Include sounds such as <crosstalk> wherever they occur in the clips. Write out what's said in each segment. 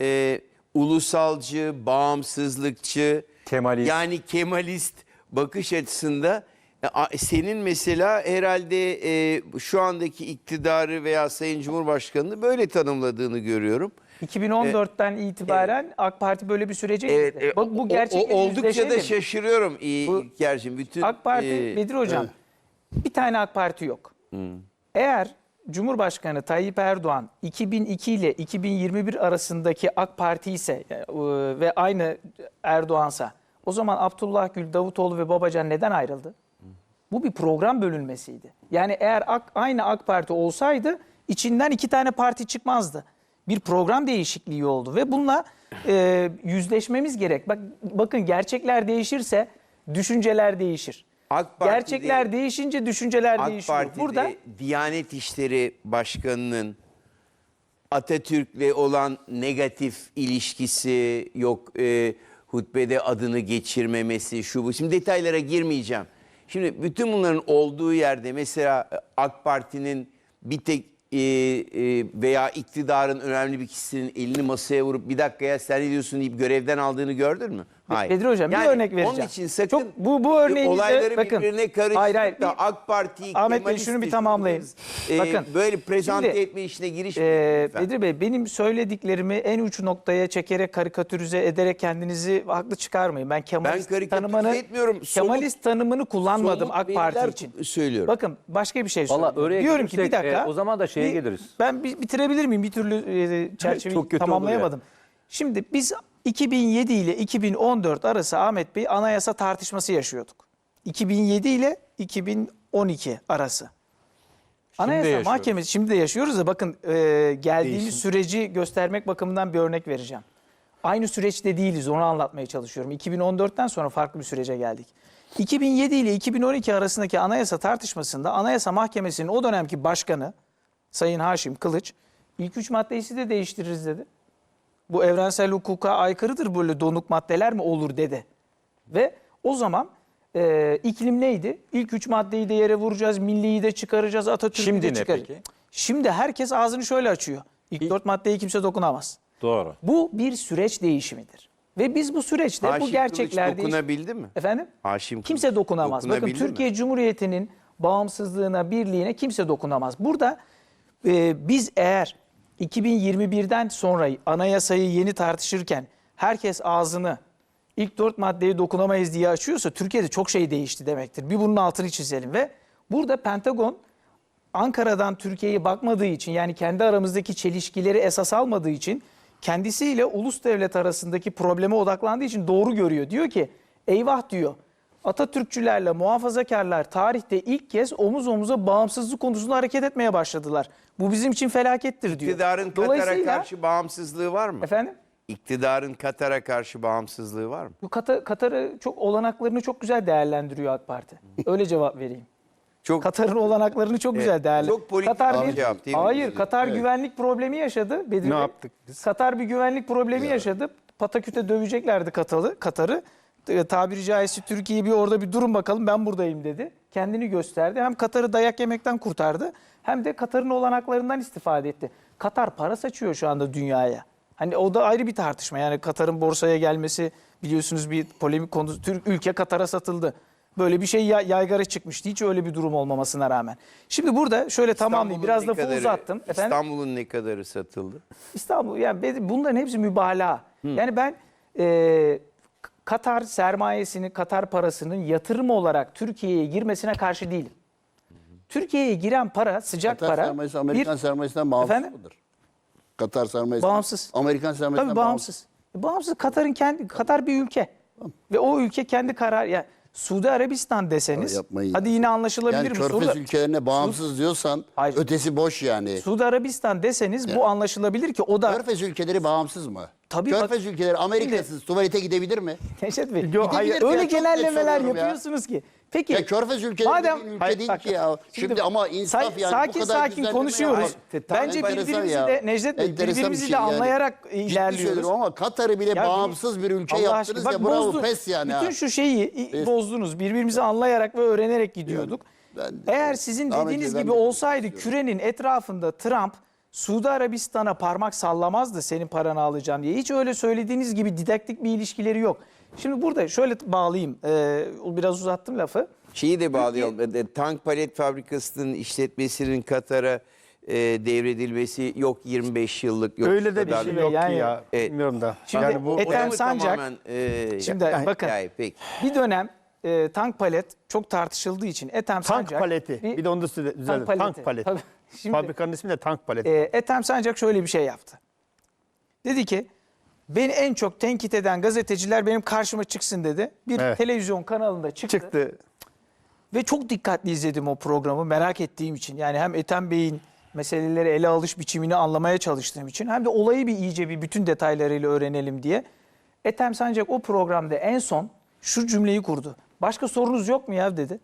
e, ulusalcı, bağımsızlıkçı, Kemalist. yani Kemalist bakış açısında e, senin mesela herhalde e, şu andaki iktidarı veya Sayın Cumhurbaşkanı'nı böyle tanımladığını görüyorum. 2014'ten itibaren AK Parti böyle bir sürece Evet, girdi. e, Bak bu gerçekle o- oldukça da yüzleşelim. şaşırıyorum Bu- İlker'cim. Bütün AK Parti e, Bedir Hocam bir tane AK Parti yok. Eğer Cumhurbaşkanı Tayyip Erdoğan 2002 ile 2021 arasındaki AK Parti ise e, ve aynı Erdoğansa o zaman Abdullah Gül, Davutoğlu ve Babacan neden ayrıldı? Bu bir program bölünmesiydi. Yani eğer AK- aynı AK Parti olsaydı içinden iki tane parti çıkmazdı. Bir program değişikliği oldu ve bununla e, yüzleşmemiz gerek. Bak bakın gerçekler değişirse düşünceler değişir. AK Parti'de- gerçekler değişince düşünceler AK değişiyor. Parti'de Burada Diyanet İşleri Başkanı'nın Atatürk'le olan negatif ilişkisi yok e, hutbede adını geçirmemesi şu bu. Şimdi detaylara girmeyeceğim. Şimdi bütün bunların olduğu yerde mesela AK Parti'nin bir tek e, e, veya iktidarın önemli bir kişisinin elini masaya vurup bir dakika ya sen ne diyorsun deyip görevden aldığını gördün mü? Bedir Hocam bir örnek vereceğim. Onun için sakın Çok- bu- bu örneğinizde olayları bakın- birbirine karıştırıp Hayır, hayır, da AK Parti'yi Ahmet Bey, şunu bir tamamlayın. e, Bakın, böyle prezente şimdi, etme işine girişmeyin lütfen. Bedir Bey benim söylediklerimi en uç noktaya çekerek karikatürize ederek kendinizi haklı çıkarmayın. Ben Kemalist Ben tanımını etmiyorum. Somut- Kemalist tanımını kullanmadım AK Parti için. söylüyorum. Bakın başka bir şey oraya Diyorum ki bir dakika. e, o zaman da şeye bir- geliriz. Ben bitirebilir miyim? Bir türlü e, <laughs> çerçeveyi tamamlayamadım. Şimdi biz 2007 ile 2014 arası Ahmet Bey anayasa tartışması yaşıyorduk. 2007 ile 2012 arası. Anayasa yaşıyoruz. Mahkemesi şimdi de yaşıyoruz da bakın e, geldiğimiz süreci göstermek bakımından bir örnek vereceğim. Aynı süreçte değiliz onu anlatmaya çalışıyorum. 2014'ten sonra farklı bir sürece geldik. 2007 ile 2012 arasındaki anayasa tartışmasında Anayasa Mahkemesi'nin o dönemki başkanı Sayın Haşim Kılıç ilk üç maddeyi de değiştiririz dedi. Bu evrensel hukuka aykırıdır böyle donuk maddeler mi olur dedi. Ve o zaman e, iklim neydi? İlk üç maddeyi de yere vuracağız, milliyi de çıkaracağız, Atatürk'ü Şimdi de ne çıkaracağız. peki? Şimdi herkes ağzını şöyle açıyor. İlk dört maddeyi kimse dokunamaz. Doğru. Bu bir süreç değişimidir. Ve biz bu süreçte Haşim bu gerçekler Kılıç değiş- dokunabildi mi? Efendim? Haşim Kılıç kimse dokunamaz. Bakın dokunabildi mi? Türkiye Cumhuriyeti'nin bağımsızlığına, birliğine kimse dokunamaz. Burada e, biz eğer 2021'den sonra anayasayı yeni tartışırken herkes ağzını ilk dört maddeye dokunamayız diye açıyorsa Türkiye'de çok şey değişti demektir. Bir bunun altını çizelim ve burada Pentagon Ankara'dan Türkiye'ye bakmadığı için yani kendi aramızdaki çelişkileri esas almadığı için kendisiyle ulus devlet arasındaki probleme odaklandığı için doğru görüyor. Diyor ki eyvah diyor Atatürkçülerle muhafazakarlar tarihte ilk kez omuz omuza bağımsızlık konusunda hareket etmeye başladılar. Bu bizim için felakettir diyor. İktidarın Katar'a karşı bağımsızlığı var mı? Efendim? İktidarın Katar'a karşı bağımsızlığı var mı? Bu Katar, Katar'ı çok olanaklarını çok güzel değerlendiriyor AK Parti. Öyle cevap vereyim. Çok Katar'ın olanaklarını çok güzel değerlendiriyor. çok politik Katar bir cevap değil mi? Hayır, Katar güvenlik problemi yaşadı. Bedir Ne yaptık biz? Katar bir güvenlik problemi yaşadı. Pataküte döveceklerdi Katar'ı. Katar'ı. E, tabiri caizse Türkiye'yi bir orada bir durun bakalım ben buradayım dedi. Kendini gösterdi. Hem Katar'ı dayak yemekten kurtardı hem de Katar'ın olanaklarından istifade etti. Katar para saçıyor şu anda dünyaya. Hani o da ayrı bir tartışma. Yani Katar'ın borsaya gelmesi biliyorsunuz bir polemik konu. Türk ülke Katar'a satıldı. Böyle bir şey ya- yaygara çıkmıştı. Hiç öyle bir durum olmamasına rağmen. Şimdi burada şöyle tamamlayayım. Biraz lafı kadarı- uzattım. İstanbul'un ne kadarı satıldı? İstanbul yani bunların hepsi mübalağa. Yani ben e, Katar sermayesini, Katar parasının yatırım olarak Türkiye'ye girmesine karşı değilim. Türkiye'ye giren para, sıcak Katar para sermayesi Amerikan bir sermayesinden bağımsız Efendim? mıdır? Katar sermayesi Bağımsız. Amerikan sermayesinden Tabii bağımsız. E, Bağımsız. Katar'ın kendi Katar bir ülke. Ve o ülke kendi karar ya Suudi Arabistan deseniz Ya yapmayın. hadi yine anlaşılabilir Yani mi? körfez Suudi- ülkelerine bağımsız diyorsan Hayır. ötesi boş yani. Suudi Arabistan deseniz bu anlaşılabilir ki o da Körfez ülkeleri bağımsız mı? Tabii bak- Körfez ülkeleri Amerikasız tuvalete gidebilir mi? Neşet Bey, Gidebilir hayır, öyle genellemeler soruyorum ya. yapıyorsunuz ki. Peki. Ya Körfez ülkeleri madem- ülke Hayır, değil bak, ki ya. Şimdi, ama insaf say- yani sakin bu kadar sakin güzelleme konuşuyoruz. ya. Bence birbirimizi ya. de Necdet Bey birbirimizi şey de yani. anlayarak Ciddi ilerliyoruz. ama Katar'ı bile Ya bağımsız bir ülke Allah yaptınız aşkına, ya bak bravo bozdu. pes yani. Bütün ha. şu şeyi i- bozdunuz. Birbirimizi anlayarak ve öğrenerek gidiyorduk. ben de- Eğer sizin dediğiniz ben gibi olsaydı kürenin etrafında Trump Suudi Arabistan'a parmak sallamazdı senin paranı alacağım diye. Hiç öyle söylediğiniz gibi didaktik bir ilişkileri yok. Şimdi burada şöyle bağlayayım. Ee, biraz uzattım lafı. Şeyi de bağlayalım. E, Tank palet fabrikasının işletmesinin Katar'a e, devredilmesi yok 25 yıllık yok. Öyle de bir şey Yani- yok ki ya. Evet. Bilmiyorum da. Şimdi yani bu Ethem Sancak- tamamen, e, Şimdi yani- bakın yani peki. bir dönem e, tank palet çok tartışıldığı için Ethem tank Sancak... paleti. Bir, de onu da düzeltelim. paleti. Tank paleti. Tabii. <laughs> Şimdi- Fabrikanın ismi de tank paleti. E, Ethem Sancak şöyle bir şey yaptı. Dedi ki beni en çok tenkit eden gazeteciler benim karşıma çıksın dedi. Bir Evet. televizyon kanalında çıktı. Çıktı. Ve çok dikkatli izledim o programı merak ettiğim için. Yani hem Ethem Bey'in meseleleri ele alış biçimini anlamaya çalıştığım için hem de olayı bir iyice bir bütün detaylarıyla öğrenelim diye. Ethem Sancak o programda en son şu cümleyi kurdu. Başka sorunuz yok mu ya dedi.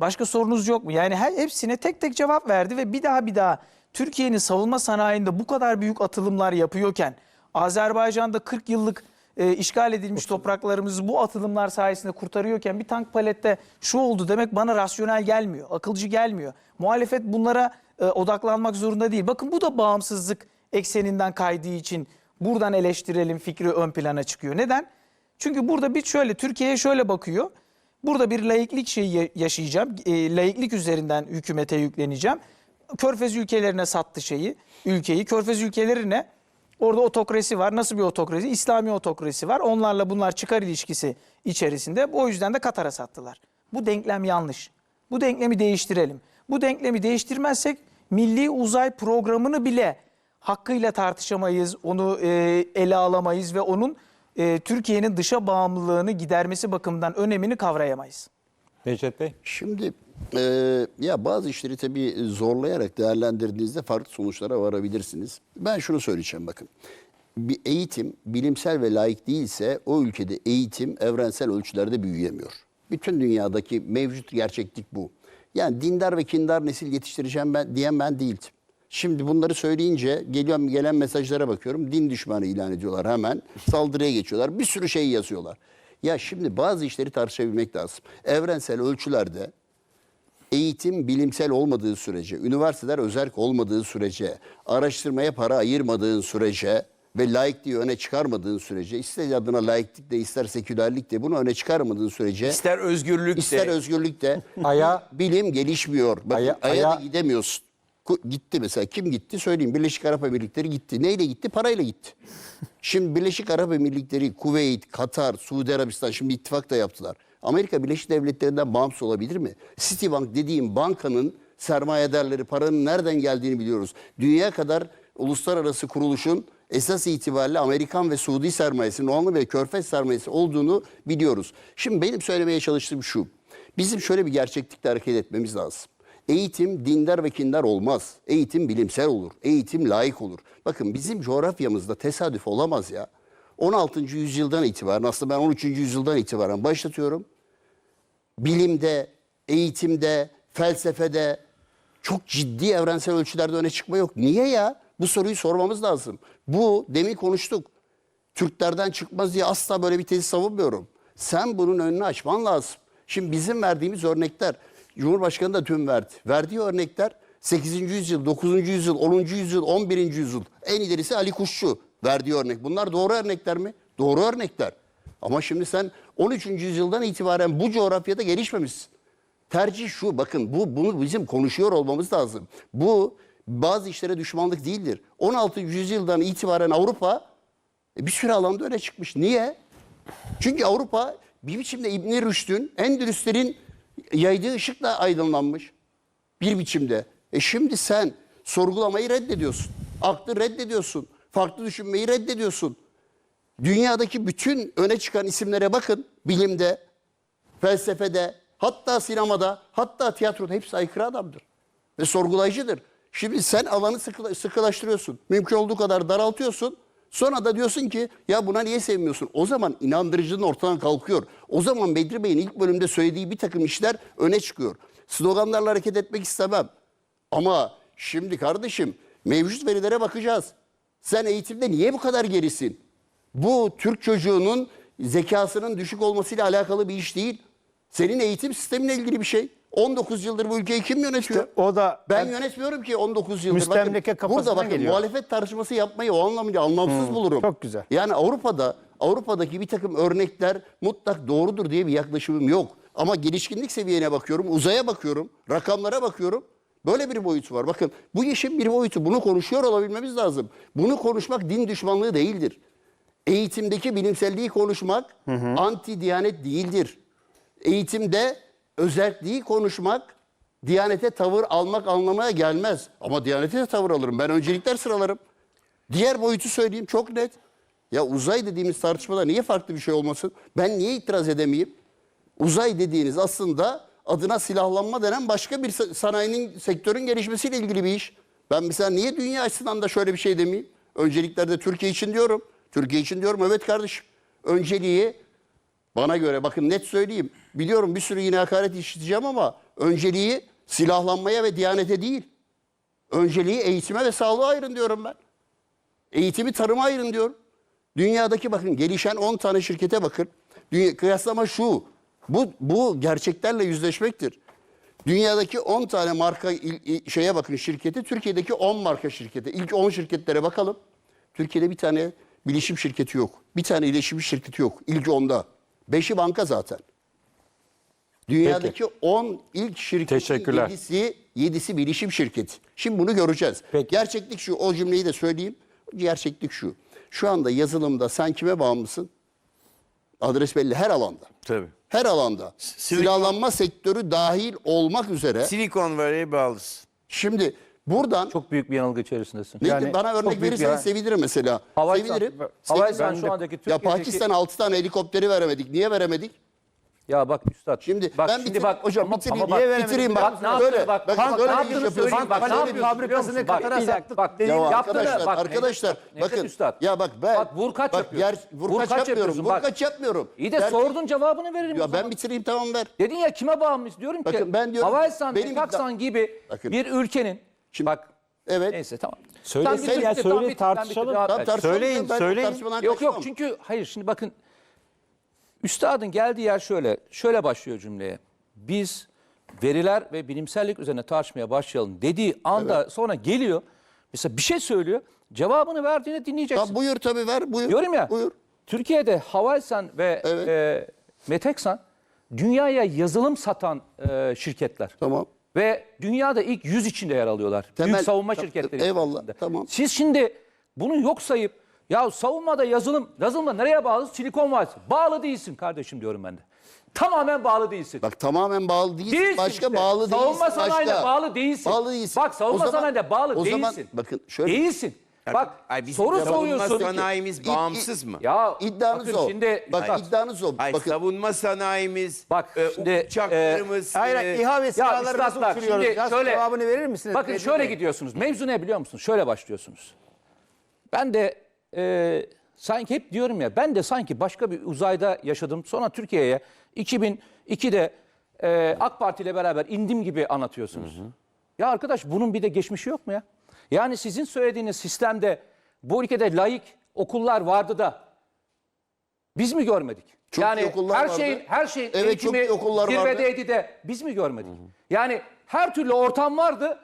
Başka sorunuz yok mu? Yani her hepsine tek tek cevap verdi ve bir daha bir daha Türkiye'nin savunma sanayinde bu kadar büyük atılımlar yapıyorken Azerbaycan'da 40 yıllık e, işgal edilmiş topraklarımızı bu atılımlar sayesinde kurtarıyorken bir tank palette şu oldu demek bana rasyonel gelmiyor, akılcı gelmiyor. Muhalefet bunlara e, odaklanmak zorunda değil. Bakın bu da bağımsızlık ekseninden kaydığı için buradan eleştirelim fikri ön plana çıkıyor. Neden? Çünkü burada bir şöyle Türkiye'ye şöyle bakıyor. Burada bir laiklik şeyi ya- yaşayacağım. E, laiklik üzerinden hükümete yükleneceğim. Körfez ülkelerine sattı şeyi, ülkeyi. Körfez ülkelerine orada otokrasi var. Nasıl bir otokrasi? İslami otokrasi var. Onlarla bunlar çıkar ilişkisi içerisinde. O yüzden de Katar'a sattılar. Bu denklem yanlış. Bu denklemi değiştirelim. Bu denklemi değiştirmezsek milli uzay programını bile hakkıyla tartışamayız, onu e, ele alamayız ve onun e, Türkiye'nin dışa bağımlılığını gidermesi bakımından önemini kavrayamayız. Necdet Bey. Şimdi e, ya bazı işleri tabii zorlayarak değerlendirdiğinizde farklı sonuçlara varabilirsiniz. Ben şunu söyleyeceğim bakın. Bir eğitim bilimsel ve layık değilse o ülkede eğitim evrensel ölçülerde büyüyemiyor. Bütün dünyadaki mevcut gerçeklik bu. Yani dindar ve kindar nesil yetiştireceğim ben diyen ben değildim. Şimdi bunları söyleyince geliyorum gelen mesajlara bakıyorum. Din düşmanı ilan ediyorlar hemen. Saldırıya geçiyorlar. Bir sürü şey yazıyorlar. Ya şimdi bazı işleri tartışabilmek lazım. Evrensel ölçülerde eğitim bilimsel olmadığı sürece, üniversiteler özerk olmadığı sürece, araştırmaya para ayırmadığın sürece ve laikliği öne çıkarmadığın sürece, ister adına laiklik de ister sekülerlik de bunu öne çıkarmadığın sürece, İster özgürlük ister de. özgürlük de <laughs> Aya- bilim gelişmiyor. Bakın Aya- aya, da aya- gidemiyorsun. Ku- Gitti mesela. Kim gitti söyleyeyim. Birleşik Arap Emirlikleri gitti. Neyle gitti? Parayla gitti. <laughs> Şimdi Birleşik Arap Emirlikleri, Kuveyt, Katar, Suudi Arabistan şimdi ittifak da yaptılar. Amerika Birleşik Devletleri'nden bağımsız olabilir mi? Citibank dediğim bankanın sermayedarları paranın nereden geldiğini biliyoruz. Dünya kadar uluslararası kuruluşun esas itibariyle Amerikan ve Suudi sermayesi, Noanlı ve Körfez sermayesi olduğunu biliyoruz. Şimdi benim söylemeye çalıştığım şu. Bizim şöyle bir gerçeklikle hareket etmemiz lazım. Eğitim dindar ve kindar olmaz. Eğitim bilimsel olur. Eğitim layık olur. Bakın bizim coğrafyamızda tesadüf olamaz ya. 16. yüzyıldan itibaren aslında ben 13. yüzyıldan itibaren başlatıyorum. Bilimde, eğitimde, felsefede çok ciddi evrensel ölçülerde öne çıkma yok. Niye ya? Bu soruyu sormamız lazım. Bu demin konuştuk. Türklerden çıkmaz diye asla böyle bir tezi savunmuyorum. Sen bunun önünü açman lazım. Şimdi bizim verdiğimiz örnekler, Cumhurbaşkanı da tüm verdi. Verdiği örnekler 8. yüzyıl, 9. yüzyıl, 10. yüzyıl, 11. yüzyıl. En ilerisi Ali Kuşçu verdiği örnek. Bunlar doğru örnekler mi? Doğru örnekler. Ama şimdi sen 13. yüzyıldan itibaren bu coğrafyada gelişmemişsin. Tercih şu bakın bu bunu bizim konuşuyor olmamız lazım. Bu bazı işlere düşmanlık değildir. 16. yüzyıldan itibaren Avrupa e, bir sürü alanda öne çıkmış. Niye? Çünkü Avrupa bir biçimde İbn Rüşd'ün, Endülüslerin yaydığı ışıkla aydınlanmış. Bir biçimde. E şimdi sen sorgulamayı reddediyorsun. Aklı reddediyorsun. Farklı düşünmeyi reddediyorsun. Dünyadaki bütün öne çıkan isimlere bakın. Bilimde, felsefede, hatta sinemada, hatta tiyatroda hepsi aykırı adamdır. Ve sorgulayıcıdır. Şimdi sen alanı sıkı- sıkılaştırıyorsun. Mümkün olduğu kadar daraltıyorsun. Sonra da diyorsun ki ya buna niye sevmiyorsun? O zaman inandırıcılığın ortadan kalkıyor. O zaman Bedri Bey'in ilk bölümde söylediği bir takım işler öne çıkıyor. Sloganlarla hareket etmek istemem. Ama şimdi kardeşim mevcut verilere bakacağız. Sen eğitimde niye bu kadar gerisin? Bu Türk çocuğunun zekasının düşük olmasıyla alakalı bir iş değil. Senin eğitim sisteminle ilgili bir şey. 19 yıldır bu ülkeyi kim yönetiyor? o da ben yönetmiyorum ki 19 yıldır. Müstemleke bakın, Burada bakın geliyor. muhalefet tartışması yapmayı o anlamda anlamsız bulurum. çok güzel. Yani Avrupa'da Avrupa'daki bir takım örnekler mutlak doğrudur diye bir yaklaşımım yok. Ama gelişkinlik seviyene bakıyorum, uzaya bakıyorum, rakamlara bakıyorum. Böyle bir boyutu var. Bakın bu işin bir boyutu. Bunu konuşuyor olabilmemiz lazım. Bunu konuşmak din düşmanlığı değildir. Eğitimdeki bilimselliği konuşmak anti diyanet değildir. Eğitimde özelliği konuşmak diyanete tavır almak anlamaya gelmez. Ama diyanete de tavır alırım. Ben öncelikler sıralarım. Diğer boyutu söyleyeyim çok net. Ya uzay dediğimiz tartışmada niye farklı bir şey olmasın? Ben niye itiraz edemeyeyim? Uzay dediğiniz aslında adına silahlanma denen başka bir sa- sanayinin, sektörün gelişmesiyle ilgili bir iş. Ben mesela niye dünya açısından da şöyle bir şey demeyeyim? Önceliklerde Türkiye için diyorum. Türkiye için diyorum evet kardeşim. Önceliği bana göre bakın net söyleyeyim. Biliyorum bir sürü yine hakaret işiteceğim ama önceliği silahlanmaya ve diyanete değil. Önceliği eğitime ve sağlığa ayırın diyorum ben. Eğitimi tarıma ayırın diyorum. Dünyadaki bakın gelişen 10 tane şirkete bakın. Dünya, kıyaslama şu. Bu, bu gerçeklerle yüzleşmektir. Dünyadaki 10 tane marka şeye bakın şirketi, Türkiye'deki 10 marka şirketi. İlk 10 şirketlere bakalım. Türkiye'de bir tane bilişim şirketi yok. Bir tane iletişim şirketi yok. İlk 10'da. 5'i banka zaten. Dünyadaki 10 ilk şirketin Teşekkürler. 7'si, 7'si bilişim şirketi. Şimdi bunu göreceğiz. Peki. Gerçeklik şu, o cümleyi de söyleyeyim. Gerçeklik şu. Şu anda yazılımda sen kime bağımlısın? Adres belli her alanda. Tabii. Her alanda. Silikon- Silahlanma sektörü dahil olmak üzere. Silikon Valley'e bağlısın. Şimdi buradan Çok büyük bir yanılgı içerisindesin. ne- Yani bana çok örnek büyük bir- sevinirim mesela. Havelsan- sevinirim. Sevinirim. şu andaki Ya Türkiye'deki- Pakistan 6 tane helikopteri veremedik. Niye veremedik? Ya bak üstad. Şimdi bak, ben şimdi bitireyim. bak Hocam ama- bitireyim. ama bak-? Bitireyim bak. Bak ne yaptı Böyle, bak. bakın bak, böyle ne bir iş yaptığını yapıyorsun. söyleyeyim. Bak, Bak, ne böyle bir fabrikasını biliyor musun? Bak, bir dakika, sattık Bak, dediğin Ya arkadaşlar, bak, arkadaşlar, Necdet bakın. Üstad. Ya bak ben Bak vurkaç bak, yapıyorsun. yer- vurkaç, Vurkaç yapmıyorum. yapıyorsun, bak. Vurkaç yapmıyorum. İyi de sordun cevabını verelim o Ya zaman. ben bitireyim tamam ver. Dedin ya kime bağımlıyız diyorum ki. Bakın ben diyorum Havelsan, benim gibi Bakın. bir ülkenin. Şimdi- bak Evet. neyse tamam. Söylesin ya, söyle, tartışalım. ver. tartışalım. Söyleyin, Ben söyleyin. Yok yok kaçmam. çünkü hayır şimdi bakın üstadın geldiği yer şöyle şöyle başlıyor cümleye. Biz veriler ve bilimsellik üzerine tartışmaya başlayalım dediği anda sonra geliyor mesela bir şey söylüyor cevabını verdiğinde dinleyeceksin. Tamam, buyur tabii ver buyur. Diyorum ya Buyur. Türkiye'de Havelsan ve Evet. e, Meteksan dünyaya yazılım satan e, şirketler. Tamam. Ve dünyada ilk 100 içinde yer alıyorlar. Temel- Büyük savunma Ta- şirketleri. eyvallah, içerisinde. tamam. Siz şimdi bunu yok sayıp ya savunmada yazılım, yazılımda nereye bağlı? Silikon Vadisi. Bağlı değilsin kardeşim diyorum ben de. Tamamen bağlı değilsin. Bak tamamen bağlı değilsin. Değilsin başka işte. bağlı değilsin. Savunma sanayine başka. bağlı değilsin. Bağlı değilsin. Bak savunma sanayine bağlı o değilsin. zaman bakın şöyle. Değilsin. Bak Ay, bizim soru savunma soruyorsun. sanayimiz bağımsız mı? Ya İddianız bakın o. Şimdi, Bak Bak, iddianız o. Ay, Bakın savunma sanayimiz, Bak, e, şimdi, uçaklarımız, Hayır, e, İHA ve Ya silahları nasıl uçuruyoruz? şimdi Ya şöyle cevabını verir misiniz? Bakın Necdet şöyle Bey? gidiyorsunuz. Mevzu ne biliyor musunuz? Şöyle başlıyorsunuz. Ben de e, sanki hep diyorum ya ben de sanki başka bir uzayda yaşadım. Sonra Türkiye'ye 2002'de e, AK Parti ile beraber indim gibi anlatıyorsunuz. Ya arkadaş bunun bir de geçmişi yok mu ya? Yani sizin söylediğiniz sistemde bu ülkede layık okullar vardı da biz mi görmedik? Çok yani okullar her vardı. şeyin her şeyin Evet, eğitimi okullar vardı. zirvedeydi de biz mi görmedik? Yani her türlü ortam vardı.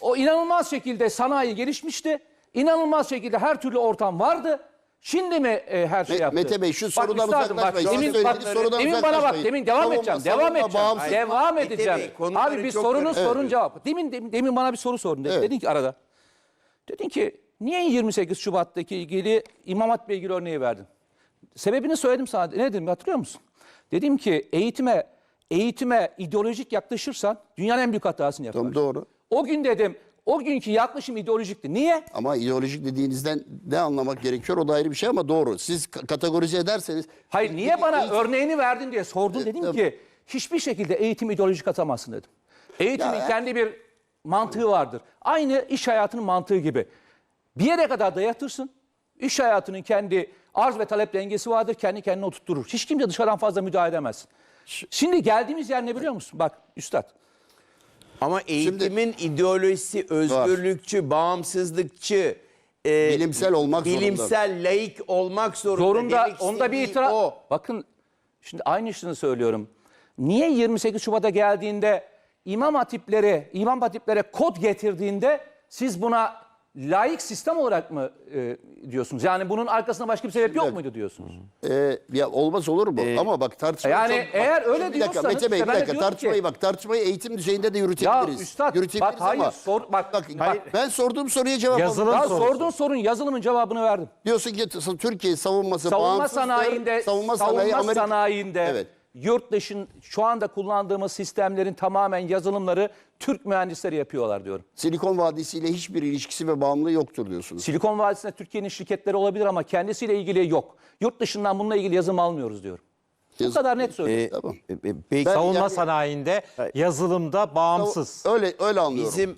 O inanılmaz şekilde sanayi gelişmişti. İnanılmaz şekilde her türlü ortam vardı. Şimdi mi e, her şey yaptı? Mete Bey, şu sorudan uzaklaşmayın. Demin, Şu an bak, sorudan demin bana bak, demin devam Savunma, edeceğim, devam savunma, edeceğim. bağımsız- Devam Mete edeceğim. Bey, konuları Abi bir sorunun sorun Evet. cevap. Demin, demin, demin bana bir soru sordun. Evet. Dedin ki arada. Dedin ki niye 28 Şubat'taki ilgili İmam Hatip'le ilgili örneği verdin? Sebebini söyledim sana. Ne dedim hatırlıyor musun? Dedim ki eğitime eğitime ideolojik yaklaşırsan dünyanın en büyük hatasını yaparsın. Tamam, doğru. O gün dedim o günkü yaklaşım ideolojikti. Niye? Ama ideolojik dediğinizden ne anlamak gerekiyor o da ayrı bir şey ama doğru. Siz ka- kategorize ederseniz. Hayır niye bana Eğitim- örneğini verdin diye sordun. Dedim tabii. ki hiçbir şekilde eğitim ideolojik atamazsın dedim. Eğitimin Ya- kendi bir mantığı vardır. Aynı iş hayatının mantığı gibi. Bir yere kadar dayatırsın. İş hayatının kendi arz ve talep dengesi vardır. Kendi kendine oturtturur. Hiç kimse dışarıdan fazla müdahale edemez. Şimdi geldiğimiz yer ne biliyor musun? Bak üstad. Ama eğitimin ideolojisi özgürlükçü, bağımsızlıkçı, e, Bilimsel olmak zorunda. bilimsel, laik olmak zorunda. Zorunda Demek onda bir istediği itiraz. O. Bakın şimdi aynısını söylüyorum. Niye 28 Şubat'a geldiğinde imam hatipleri, imam hatiplere kod getirdiğinde siz buna laik sistem olarak mı e, diyorsunuz? Yani bunun arkasında başka bir sebep yok muydu diyorsunuz? Ee, ya olmaz olur mu? Ama bak tartışma Yani çok- eğer bak, öyle bir dakika, diyorsanız, Mete Bey işte bir dakika tartışmayı ki- bak tartışmayı eğitim düzeyinde de Ya yürütebiliriz. üstad Yürütebiliriz bak hayır ama sor, bak, bak, bak ben sorduğum soruya cevap Yazılım ya sorusu. sorduğun sorun yazılımın cevabını verdim. Diyorsun ki Türkiye savunması Savunma bağımsızdır. sanayinde, savunma savunma, sanayi Amerika. sanayinde Evet. Yurt dışın şu anda kullandığımız sistemlerin tamamen yazılımları Türk mühendisleri yapıyorlar diyorum. Silikon Vadisi ile hiçbir ilişkisi ve bağımlılığı yoktur diyorsunuz. Silikon Vadisi'nde Türkiye'nin şirketleri olabilir ama kendisiyle ilgili yok. Yurt dışından bununla ilgili yazılım almıyoruz diyorum. Bu kadar net söylüyorum. E, Tamam. e, e, peki Ben- Savunma yani- sanayinde, yazılımda bağımsız. Öyle öyle anlıyorum. bizim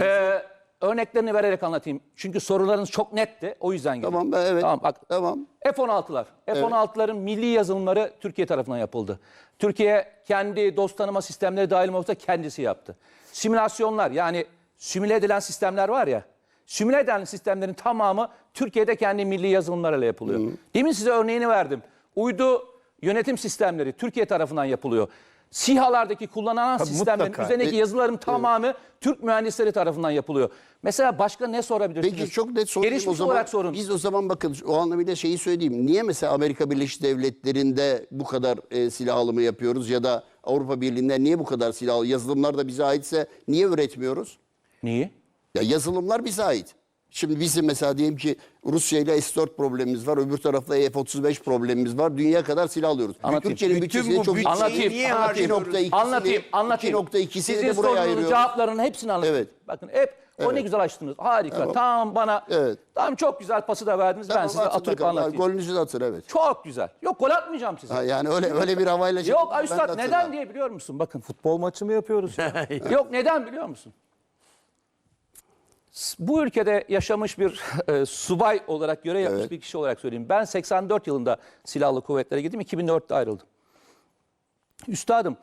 Ee, örneklerini vererek anlatayım. Çünkü sorularınız çok netti. O yüzden geldim. Tamam evet. Tamam bak. Tamam. F-16'lar. F-16'ların milli yazılımları Türkiye tarafından yapıldı. Türkiye kendi dost tanıma sistemleri dahil olmak üzere kendisi yaptı. Simülasyonlar yani simüle edilen sistemler var ya. Simüle edilen sistemlerin tamamı Türkiye'de kendi milli yazılımlarıyla yapılıyor. Demin size örneğini verdim. Uydu yönetim sistemleri Türkiye tarafından yapılıyor. SİHA'lardaki kullanılan sistemlerin mutlaka. üzerindeki E, yazıların tamamı Türk mühendisleri tarafından yapılıyor. Mesela başka ne sorabilirsiniz? Peki çok net sorayım Gelişmiş o zaman. olarak sorun. Biz o zaman bakın o anlamıyla şeyi söyleyeyim. Niye mesela Amerika Birleşik Devletleri'nde bu kadar e, silah alımı yapıyoruz ya da Avrupa Birliği'nde niye bu kadar silah alımı? Yazılımlar da bize aitse niye üretmiyoruz? Niye? Ya yazılımlar bize ait. Şimdi bizim mesela diyelim ki Rusya ile S-4 problemimiz var. Öbür tarafta F-35 problemimiz var. Dünya kadar silah alıyoruz. Anlatayım. Türkiye'nin Bütün bütçesini çok bütçeyi Anlatayım, niye anlatayım. Anlatayım, anlatayım. 2.2'sini Sizin de buraya ayırıyoruz. cevaplarının hepsini anlatayım. Evet. Bakın hep o ne güzel açtınız. Harika. Tamam, bana. Evet. Tamam çok güzel pası da verdiniz. ben Tamam, size atın atıp anlatayım. Golünüzü de atın evet. Çok güzel. Yok gol atmayacağım size. Ha, yani öyle öyle bir havayla <laughs> Yok Ben Üstad neden diye biliyor musun? Bakın Futbol maçı mı yapıyoruz? ya? <laughs> <laughs> Yok neden biliyor musun? Bu ülkede yaşamış bir <laughs> e, subay olarak görev yapmış Evet. bir kişi olarak söyleyeyim. Ben 84 yılında silahlı kuvvetlere gittim. 2004'te ayrıldım. Üstadım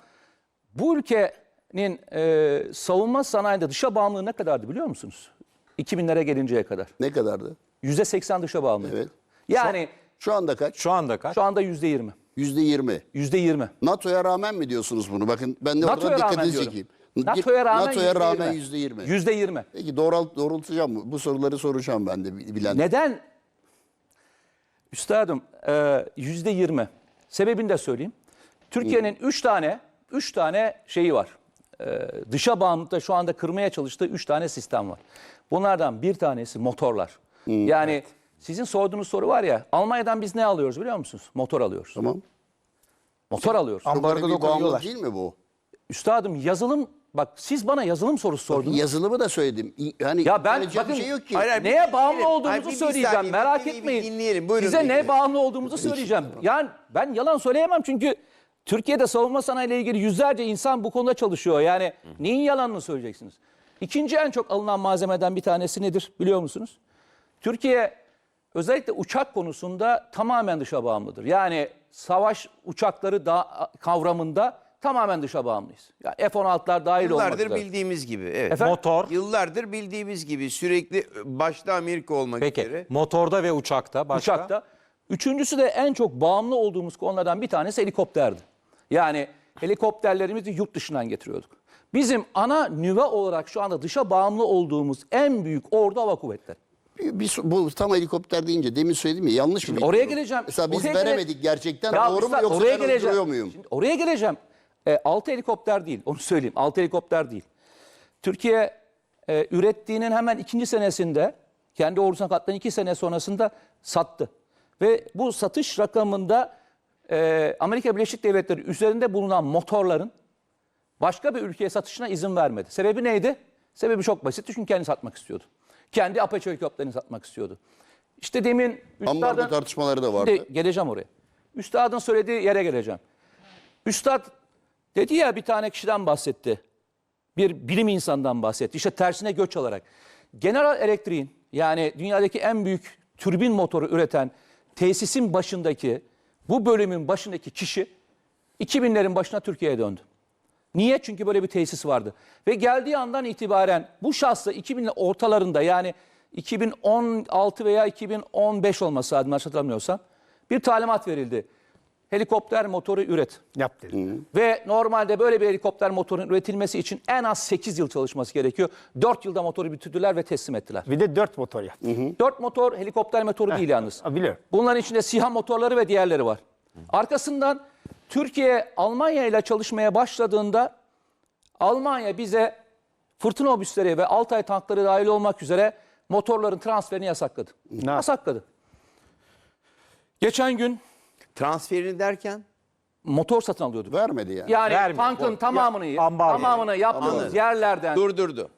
bu ülkenin e, savunma sanayinde dışa bağımlılığı ne kadardı biliyor musunuz? 2000'lere gelinceye kadar. Ne kadardı? %80 dışa bağımlı. Evet. Yani Şu anda kaç? Şu anda kaç? şu anda %20. Yüzde yirmi. %20. NATO'ya rağmen mi diyorsunuz bunu? Bakın ben de NATO'ya orada rağmen dikkatinizi diyorum. çekeyim. NATO'ya rağmen NATO'ya %20. rağmen yüzde yirmi. %20. Peki doğrult, doğrultacağım mı? Bu soruları soracağım ben de bilen. Neden? Üstadım e, yüzde yirmi. Sebebini de söyleyeyim. Türkiye'nin üç tane, üç tane şeyi var. E, dışa bağımlılıkta şu anda kırmaya çalıştığı üç tane sistem var. Bunlardan bir tanesi motorlar. yani sizin sorduğunuz soru var ya, Almanya'dan biz ne alıyoruz biliyor musunuz? Motor alıyoruz. Tamam. Motor alıyoruz. Ambargo da koyuyorlar. değil mi bu? Üstadım yazılım, bak siz bana yazılım sorusu sordunuz. Yazılımı da söyledim. Yani Ya ben bakın bir şey yok ki. Hayır, hayır, neye bağımlı dinleyelim. olduğumuzu Hayır, söyleyeceğim. saniye, Merak bir- bir etmeyin. dinleyelim. Buyurun Size Bekir ne Bey. bağımlı olduğumuzu söyleyeceğim. Yani ben yalan söyleyemem çünkü Türkiye'de savunma sanayi ile ilgili yüzlerce insan bu konuda çalışıyor. Yani neyin yalanını söyleyeceksiniz? İkinci en çok alınan malzemeden bir tanesi nedir biliyor musunuz? Türkiye özellikle uçak konusunda tamamen dışa bağımlıdır. Yani savaş uçakları da kavramında tamamen dışa bağımlıyız. Yani F-16'lar dahil olmak Yıllardır üzere. bildiğimiz gibi. Evet. Efendim? Motor. Yıllardır bildiğimiz gibi sürekli başta Amerika olmak Peki üzere. motorda ve uçakta başka? uçakta. Üçüncüsü de en çok bağımlı olduğumuz konulardan bir tanesi helikopterdi. Yani helikopterlerimizi yurt dışından getiriyorduk. Bizim ana nüve olarak şu anda dışa bağımlı olduğumuz en büyük ordu hava kuvvetleri. Bir, bir bu tam helikopter deyince demin söyledim ya yanlış mı? oraya biliyorum? geleceğim. Mesela biz Oraya veremedik gele- gerçekten. Ya Doğru mu üstad, yoksa oraya ben geleceğim. uyduruyor muyum? Şimdi oraya geleceğim. E, altı helikopter değil onu söyleyeyim. Altı helikopter değil. Türkiye e, ürettiğinin hemen ikinci senesinde kendi ordusuna katılan iki sene sonrasında sattı. Ve bu satış rakamında e, Amerika Birleşik Devletleri üzerinde bulunan motorların başka bir ülkeye satışına izin vermedi. Sebebi neydi? Sebebi çok basitti çünkü kendi satmak istiyordu. Kendi Apache helikopterini satmak istiyordu. İşte demin üstadın- tartışmaları da vardı. Geleceğim oraya. Üstadın söylediği yere geleceğim. Üstad dedi ya bir tane kişiden bahsetti. Bir bilim insanından bahsetti. İşte tersine göç alarak. General Electric'in yani dünyadaki en büyük türbin motoru üreten tesisin başındaki bu bölümün başındaki kişi 2000'lerin başına Türkiye'ye döndü. Niye? Çünkü böyle bir tesis vardı. Ve geldiği andan itibaren bu şahsa 2000'li ortalarında yani 2016 veya 2015 olması lazım hatırlamıyorsam bir talimat verildi. Helikopter motoru üret. Yap dedi. Ve normalde böyle bir helikopter motorun üretilmesi için en az 8 yıl çalışması gerekiyor. 4 yılda motoru bitirdiler ve teslim ettiler. Bir de dört motor yaptı. 4 motor helikopter motoru değil yalnız. ha, biliyorum. Bunların içinde SİHA motorları ve diğerleri var. Arkasından Türkiye Almanya ile çalışmaya başladığında Almanya bize fırtına obüsleri ve Altay tankları dahil olmak üzere motorların transferini yasakladı. Ne? Yasakladı. Geçen gün Transferini derken motor satın alıyorduk. Vermedi yani. Yani Vermedi. tankın tamamını ya- ambar tamamını yaptığımız Anladım. yerlerden durdurdu.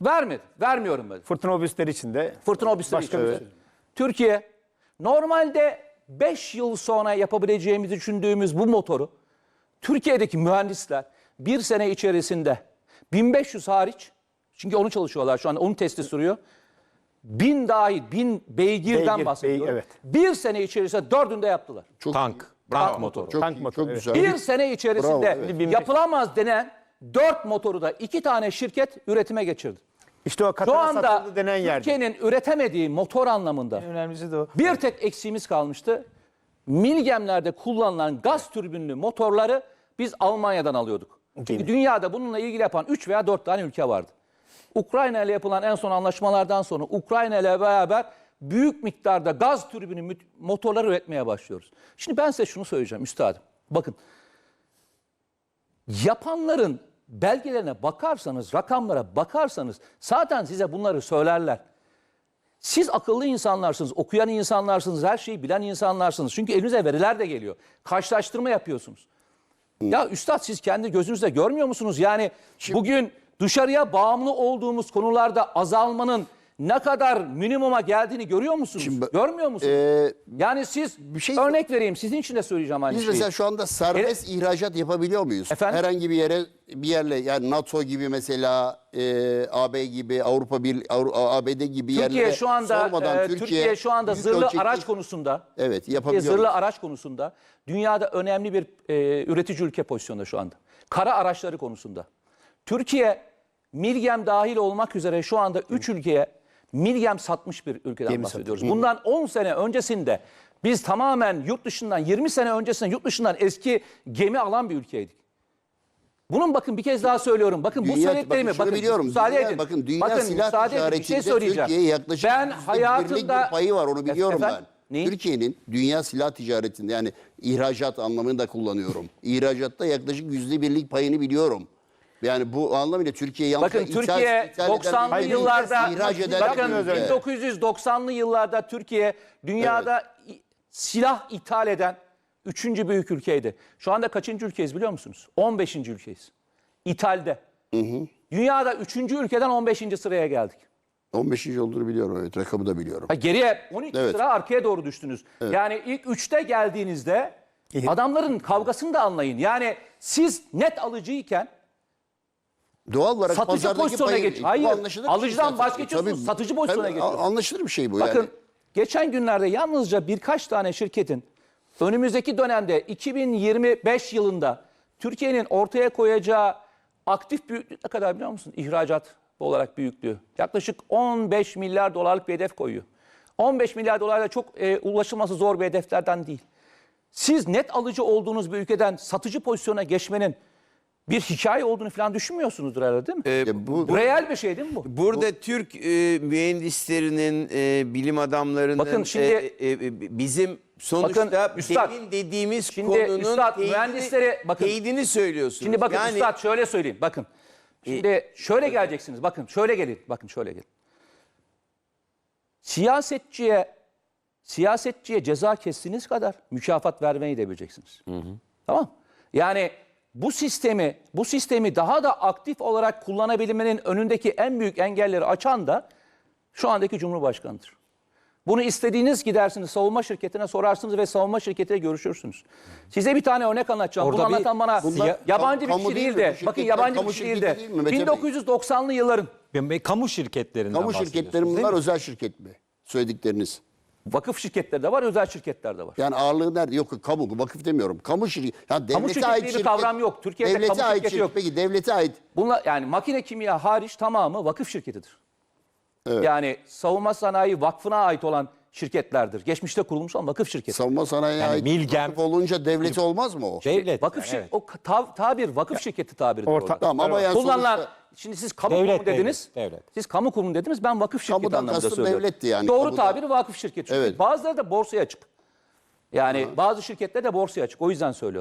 vermedi. Vermiyorum ben. Fırtına obüsleri içinde. Fırtına obüsleri Başka için. bir şey. Türkiye normalde 5 yıl sonra yapabileceğimizi düşündüğümüz bu motoru Türkiye'deki mühendisler bir sene içerisinde 1500 hariç çünkü onu çalışıyorlar şu anda onun testi sürüyor. 1000 dahil 1000 beygirden Beygir, bahsediyorum. beygir, evet. Bir sene içerisinde dördünde yaptılar. Çok Tank. Tank motoru. Çok, Tank iyi, motoru. çok evet. güzel. Bir sene içerisinde Bravo, evet. yapılamaz denen 4 motoru da 2 tane şirket üretime geçirdi. İşte o Şu Katar'a anda satıldı denen yerde. Türkiye'nin üretemediği motor anlamında Önemlisi de o. bir tek eksiğimiz kalmıştı. Milgemlerde kullanılan gaz türbinli motorları biz Almanya'dan alıyorduk. Çünkü dünyada bununla ilgili yapan 3 veya 4 tane ülke vardı. Ukrayna ile yapılan en son anlaşmalardan sonra Ukrayna ile beraber büyük miktarda gaz türbini motorları üretmeye başlıyoruz. Şimdi ben size şunu söyleyeceğim üstadım. Bakın yapanların belgelerine bakarsanız, rakamlara bakarsanız zaten size bunları söylerler. Siz akıllı insanlarsınız, okuyan insanlarsınız, her şeyi bilen insanlarsınız. Çünkü elinize veriler de geliyor. Karşılaştırma yapıyorsunuz. Ya üstad siz kendi gözünüzle görmüyor musunuz? Yani bugün dışarıya bağımlı olduğumuz konularda azalmanın ne kadar minimuma geldiğini görüyor musunuz? Şimdi görmüyor musunuz? Ee, yani siz şey- örnek vereyim sizin için de söyleyeceğim aynı Biz şeyi. mesela şu anda serbest ihracat yapabiliyor muyuz? Efendim? Herhangi bir yere bir yerle yani NATO gibi mesela e, AB gibi Avrupa bir ABD gibi Türkiye yerlere şu anda sormadan e, Türkiye, şu anda zırhlı ölçekli- araç konusunda Evet, Türkiye yapabiliyor zırhlı araç konusunda dünyada önemli bir e, üretici ülke pozisyonda şu anda. Kara araçları konusunda. Türkiye Milgem dahil olmak üzere şu anda 3 ülkeye Milgem satmış bir ülkeden Gemi bahsediyoruz. Bundan 10 sene öncesinde biz tamamen yurt dışından 20 sene öncesinde yurt dışından eski gemi alan bir ülkeydik. Bunun bakın bir kez daha söylüyorum. Bakın bu Dünya- bakın şunu bakın biliyorum. müsaade Dünya- edin. bakın dünya silah şey ticaretinde söyleyeceğim. Türkiye'ye yaklaşık ben yüzde birlik hayatımda bir payı var onu biliyorum Efendim? ben. Neyi? Türkiye'nin dünya silah ticaretinde yani ihracat anlamında kullanıyorum. İhracatta yaklaşık yüzde birlik payını biliyorum. Yani bu anlamıyla Türkiye yalnız Bakın Türkiye ithal eden 90'lı bir ülke, yıllarda bakın bir ülke. 1990'lı yıllarda Türkiye dünyada i- silah ithal eden üçüncü büyük ülkeydi. Şu anda kaçıncı ülkeyiz biliyor musunuz? 15. ülkeyiz. İthalde. Dünyada üçüncü ülkeden 15. sıraya geldik. 15. olduğunu biliyorum evet rakamı da biliyorum. Ha, geriye 12 Evet. sıra arkaya doğru düştünüz. Yani ilk 3'te geldiğinizde adamların kavgasını da anlayın. Yani siz net alıcıyken Doğal olarak Satıcı pazardaki pozisyona payı- geç- bu Hayır, anlaşılır bir şey alıcıdan zaten. vazgeçiyorsunuz, Tabii, satıcı pozisyona tabii, geçiyorsunuz. Anlaşılır bir şey bu Bakın yani. geçen günlerde yalnızca birkaç tane şirketin önümüzdeki dönemde 2025 yılında Türkiye'nin ortaya koyacağı aktif büyüklüğü ne kadar biliyor musun? İhracat olarak büyüklüğü. Yaklaşık 15 milyar dolarlık bir hedef koyuyor. 15 milyar dolar da çok e, ulaşılması zor bir hedeflerden değil. Siz net alıcı olduğunuz bir ülkeden satıcı pozisyona geçmenin bir hikaye olduğunu falan düşünmüyorsunuzdur herhalde değil mi? Ya bu, bu reel bir şey değil mi bu? Burada Türk e, mühendislerinin, e, bilim adamlarının Bakın şimdi- e, e, bizim sonuçta Bakın, üstad, demin dediğimiz şimdi konunun üstad, teyidini- mühendisleri- bakın- teyidini söylüyorsunuz. Şimdi bakın yani, üstad şöyle söyleyeyim. Bakın. Şimdi şöyle geleceksiniz. Bakın şöyle gelin. Bakın şöyle gelin. Siyasetçiye siyasetçiye ceza kestiğiniz kadar mükafat vermeyi de bileceksiniz. Tamam? Yani bu sistemi bu sistemi daha da aktif olarak kullanabilmenin önündeki en büyük engelleri açan da şu andaki Cumhurbaşkanıdır. Bunu istediğiniz gidersiniz savunma şirketine sorarsınız ve savunma şirketiyle görüşürsünüz. Size bir tane örnek anlatacağım. Orada Bunu bir- anlatan bana Bunlar ya- yabancı kamu bir kişi değil de bakın yabancı bir kişi değil de değil mi Mete Bey? 1990'lı yılların kamu şirketlerinden kamu bahsediyorsunuz, şirketleri bunlar özel şirket mi? Söyledikleriniz. Vakıf şirketleri de var, özel şirketler de var. Yani ağırlığı nerede? Yok kamu, vakıf demiyorum. Kamu şirketi. Ya devlete şirketi ait diye bir şirket. kavram yok. Türkiye'de devlete kamu ait şirketi şirket. yok. Peki devlete ait. Bunlar yani makine kimya hariç tamamı vakıf şirketidir. Yani savunma sanayi vakfına ait olan şirketlerdir. Geçmişte kurulmuş ama vakıf şirketi. Savunma sanayiye Yani ait Milgem- vakıf olunca devleti olmaz mı o? Devlet. Vakıf yani, şir- evet. o ta- tabir vakıf şirketi tabiridir Orta- orada. Tamam ama yani Kullanılan sonuçta şimdi siz kamu Devlet, kurumu dediniz. devlet, devlet. Siz kamu kurumu dediniz. Ben vakıf şirketi Kamudan anlamında söylüyorum. devletti yani. Doğru Kamuda- tabiri vakıf şirketi. Çünkü Evet. bazıları da borsaya açık. Yani bazı şirketler de borsaya açık. O yüzden söylüyorum.